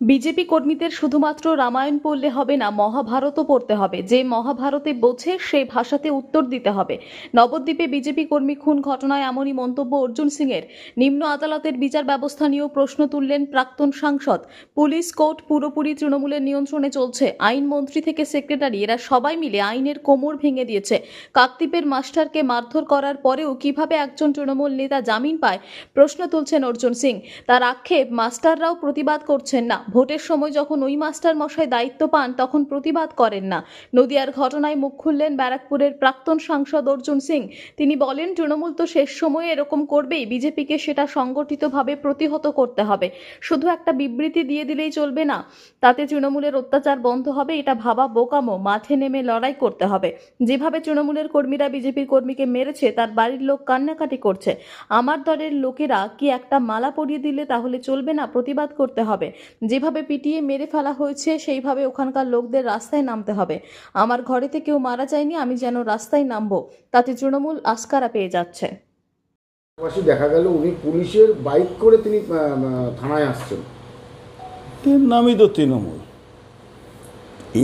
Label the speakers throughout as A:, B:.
A: BJP কর্মীদের শুধুমাত্র রামায়ণ পড়লে হবে না, মহাভারতও পড়তে হবে। যে মহাভারতে বোঝে, সেই ভাষাতে উত্তর দিতে হবে। নবদ্বীপে বিজেপি কর্মী খুন ঘটনায় এমনই মন্তব্য অর্জুন সিংয়ের। নিম্ন আদালতের বিচার ব্যবস্থা নিয়েও প্রশ্ন তুললেন প্রাক্তন সাংসদ। পুলিশ কোর্ট পুরোপুরি তৃণমূলের নিয়ন্ত্রণে চলছে। আইনমন্ত্রী থেকে সেক্রেটারি, এরা সবাই মিলে আইনের কোমর ভেঙে দিয়েছে। কাকদ্বীপের মাস্টারকে মারধর করার পরেও কীভাবে একজন তৃণমূল নেতা জামিন পায়, প্রশ্ন তুলছেন অর্জুন সিং। তার আক্ষেপ, মাস্টাররাও প্রতিবাদ করছেন না। ভোটের সময় যখন ওই মাস্টার মশাই দায়িত্ব পান, তখন প্রতিবাদ করেন না। নদিয়ার ঘটনায় মুখ খুললেন ব্যারাকপুরের প্রাক্তন সাংসদ অর্জুন সিং। তিনি বলেন, তৃণমূল তো শেষ সময়ে এরকম করবেই, বিজেপিকে সেটা সংগঠিতভাবে প্রতিহত করতে হবে। শুধু একটা বিবৃতি দিয়ে দিলেই চলবে না। তাতে তৃণমূলের অত্যাচার বন্ধ হবে, এটা ভাবা বোকামো। মাঠে নেমে লড়াই করতে হবে। যেভাবে তৃণমূলের কর্মীরা বিজেপির কর্মীকে মেরেছে, তার বাড়ির লোক কান্নাকাটি করছে। আমার দলের লোকেরা কি একটা মালা পরিয়ে দিলে তাহলে চলবে না? প্রতিবাদ করতে হবে। যেভাবে পিটিয়ে মেরে ফেলা হয়েছে সেইভাবে ওখানকার লোকদের রাস্তায় নামতে হবে। আমার ঘরেতে কেউ মারা যায়নি আমি যেন রাস্তায় নামবো। তাতে তৃণমূল আস্কারা পেয়ে যাচ্ছে।
B: পাশাপাশি দেখা গেল উনি পুলিশের বাইক করে তিনি থানায় আসছেন।
C: এর নামই তো তৃণমূল।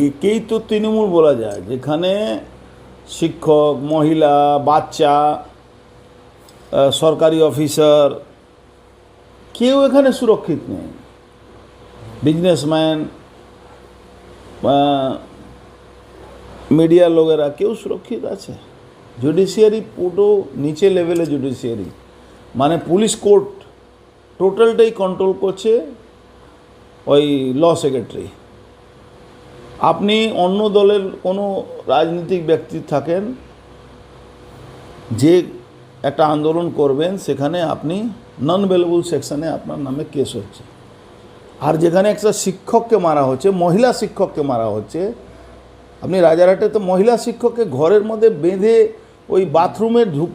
C: একেই তো তৃণমূল বলা যায় যেখানে শিক্ষক মহিলা বাচ্চা সরকারি অফিসার কেউ এখানে সুরক্ষিত নেই। বিজনেসম্যান মিডিয়ার লোকেরা কেউ সুরক্ষিত আছে? জুডিশিয়ারি পুরো নিচে লেভেলে জুডিশিয়ারি মানে পুলিশ কোর্ট টোটালটাই কন্ট্রোল করছে ওই ল সেক্রেটারি আপনি অন্য দলের কোনো রাজনৈতিক ব্যক্তি থাকেন, যে একটা আন্দোলন করবেন, সেখানে আপনি নন ভ্যালুবল সেকশনে আপনার নামে কেস হচ্ছে। আর যেখানে একটা শিক্ষককে মারা হচ্ছে মহিলা শিক্ষককে মারা হচ্ছে আপনি রাজারহাটে তো মহিলা শিক্ষককে ঘরের মধ্যে বেঁধে ওই বাথরুমে ঢুক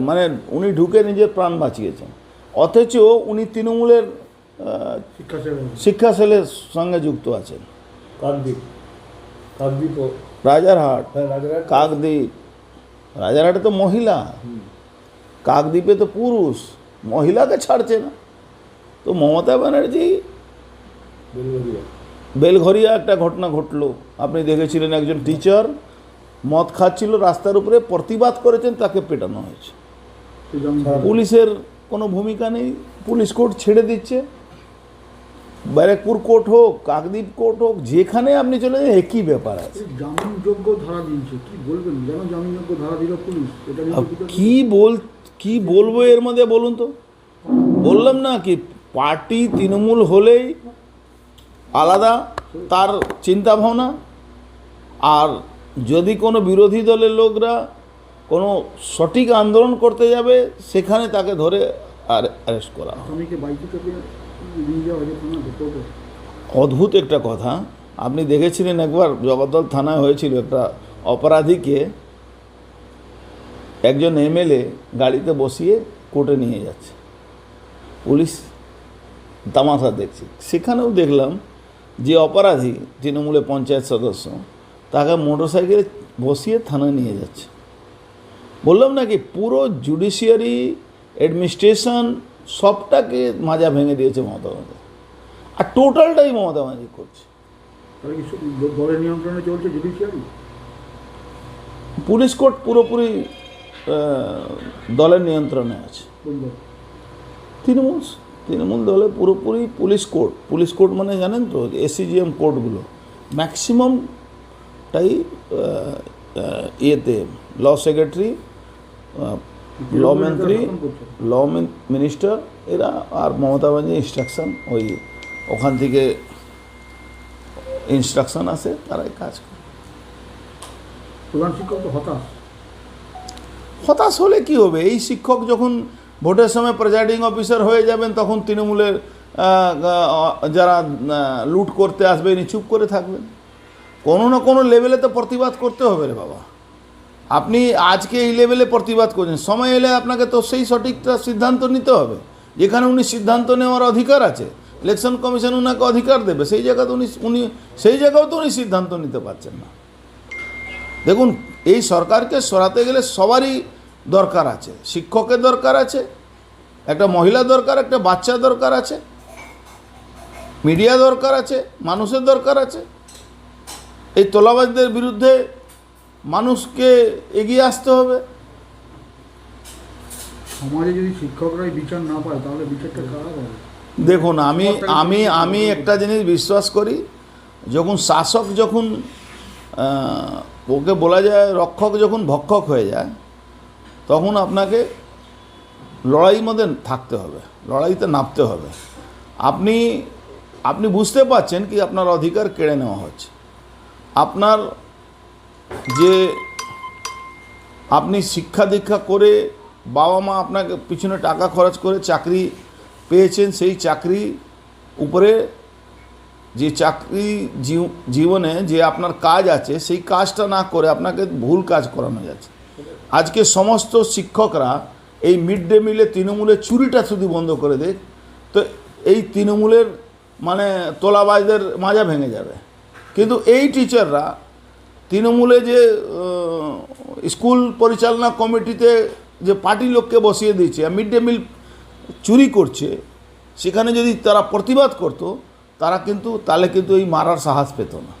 C: মানে উনি ঢুকে নিজের প্রাণ বাঁচিয়েছেন। অথচ উনি তৃণমূলের
B: শিক্ষা
C: সেলের সঙ্গে যুক্ত আছেন।
B: কাকদ্বীপ। কাকদ্বীপ হ্যাঁ, রাজারহাট।
C: কাকদ্বীপ। রাজারহাটে তো মহিলা। কাকদ্বীপে তো পুরুষ। মহিলাকে ছাড়ছে না। তো মমতা ব্যানার্জি
B: বেলঘরিয়া।
C: একটা ঘটনা ঘটলো। আপনি দেখেছিলেন একজন টিচার মদ খাচ্ছিল রাস্তার উপরে প্রতিবাদ করেছেন তাকে পেটানো হয়েছে। পুলিশের কোনো ভূমিকা নেই পুলিশ কোর্ট ছেড়ে দিচ্ছে। ব্যারাকপুর কোর্ট হোক কাকদ্বীপ কোর্ট হোক যেখানে আপনি চলে যান একই ব্যাপার আছে।
B: জামিনযোগ্য ধারা দিয়েছে কি বলবেন? যেন জামিনযোগ্য ধারা দিল পুলিশ?
C: কি বল কি বলব এর মধ্যে বলুন তো? বললাম না কি পার্টি তৃণমূল হলেই আলাদা তার চিন্তা ভাবনা আর যদি কোনো বিরোধী দলের লোকরা কোনো সঠিক আন্দোলন করতে যাবে সেখানে তাকে ধরে আর অ্যারেস্ট করা অদ্ভুত একটা কথা। আপনি দেখেছিলেন একবার জগদ্দল থানায় হয়েছিল একটা অপরাধীকে একজন এমএলএ গাড়িতে বসিয়ে কোর্টে নিয়ে যাচ্ছে। পুলিশ তামাশা দেখছে। সেখানেও দেখলাম যে অপরাধী তৃণমূলের পঞ্চায়েত সদস্য তাকে মোটরসাইকেলে বসিয়ে থানায় নিয়ে যাচ্ছে। বললাম নাকি পুরো জুডিশিয়ারি অ্যাডমিনিস্ট্রেশন সবটাকে মাজা ভেঙে দিয়েছে মমতা বন্দ্যোপাধ্যায়। আর টোটালটাই মমতা ব্যানার্জি করছে।
B: দলের নিয়ন্ত্রণে চলছে জুডিশিয়ারি?
C: পুলিশ কোর্ট পুরোপুরি দলের নিয়ন্ত্রণে আছে। তৃণমূল তৃণমূল দলে পুরোপুরি পুলিশ কোর্ট পুলিশ কোর্ট মানে জানেন তো এসিজিএম কোর্টগুলো ম্যাক্সিমামটাই ইয়েতে ল সেক্রেটারি ল মন্ত্রী। ল মিনিস্টার এরা আর মমতা ব্যানার্জি ইনস্ট্রাকশন ওই ওখান থেকে ইনস্ট্রাকশন আসে তারাই কাজ করে।
B: প্রধান শিক্ষক তো হতাশ।
C: হতাশ হলে কি হবে? এই শিক্ষক যখন ভোটের সময় প্রেজাইডিং অফিসার হয়ে যাবেন, তখন তৃণমূলের যারা লুট করতে আসবে, ইনি চুপ করে থাকবেন। কোনো না কোনো লেভেলে তো প্রতিবাদ করতে হবে রে বাবা। আপনি আজকে এই লেভেলে প্রতিবাদ করছেন, সময় এলে আপনাকে তো সেই সঠিকটা সিদ্ধান্ত নিতে হবে। যেখানে উনি সিদ্ধান্ত নেওয়ার অধিকার আছে ইলেকশন কমিশন ওনাকে অধিকার দেবে, সেই জায়গাতে উনি উনি, সেই জায়গাও তো উনি সিদ্ধান্ত নিতে পারছেন না। দেখুন, এই সরকারকে সরাতে গেলে সবারই দরকার আছে শিক্ষকের দরকার আছে একটা মহিলা দরকার একটা বাচ্চা দরকার আছে মিডিয়া দরকার আছে মানুষের দরকার আছে। এই তোলাবাজদের বিরুদ্ধে মানুষকে এগিয়ে আসতে হবে।
D: সমাজে যদি শিক্ষকরাই বিচার না পায় তাহলে বিচারটা কারা
C: দেখুন আমি আমি আমি একটা জিনিস বিশ্বাস করি যখন শাসক যখন ওকে বলা যায় রক্ষক যখন ভক্ষক হয়ে যায় তখন আপনাকে লড়াইয়ের মধ্যে থাকতে হবে, লড়াইতে নামতে হবে। আপনি আপনি বুঝতে পারছেন কি আপনার অধিকার কেড়ে নেওয়া হচ্ছে। আপনার যে, আপনি শিক্ষা দীক্ষা করে বাবা মা আপনাকে পিছনে টাকা খরচ করে চাকরি পেয়েছেন, সেই চাকরি উপরে যে চাকরি জীব- জীবনে যে আপনার কাজ আছে, সেই কাজটা না করে আপনাকে ভুল কাজ করানো যাচ্ছে। আজকে সমস্ত শিক্ষকরা এই মিড ডে মিলে তৃণমূলের চুরিটা শুধু বন্ধ করে দেয়, তো এই তৃণমূলের মানে তোলাবাজদের মাজা ভেঙে যাবে। কিন্তু এই টিচাররা তৃণমূলে যে স্কুল পরিচালনা কমিটিতে যে পার্টি লোককে বসিয়ে দিয়েছে মিড ডে মিল চুরি করছে, সেখানে যদি তারা প্রতিবাদ করতো, তারা কিন্তু, তাহলে কিন্তু এই মারার সাহস পেত না।